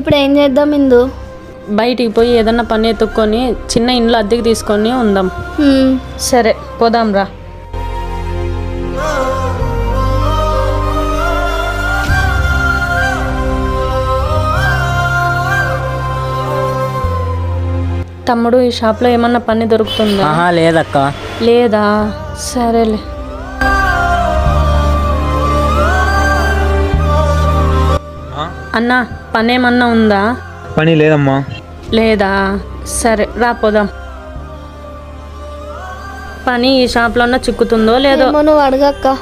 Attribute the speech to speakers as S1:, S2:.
S1: ఇప్పుడు ఏం చేద్దాం ఇందు?
S2: బయటికి పోయి ఏదన్నా పని ఎత్తుక్కొని చిన్న ఇంట్లో అద్దెకి తీసుకొని ఉందాం.
S1: హ్మ్.
S2: సరే పోదాం రా. తమ్ముడు ఈ షాప్లో ఏమన్నా పని దొరుకుతుందా?
S3: లేదక్క.
S2: లేదా? సరేలే. అన్నా పని ఏమన్నా ఉందా?
S4: పని లేదమ్మా.
S2: లేదా? సరే రా పోదాం. పని ఈ షాప్లో చిక్కుతుందో లేదో?
S1: నువ్వు అడగక్క.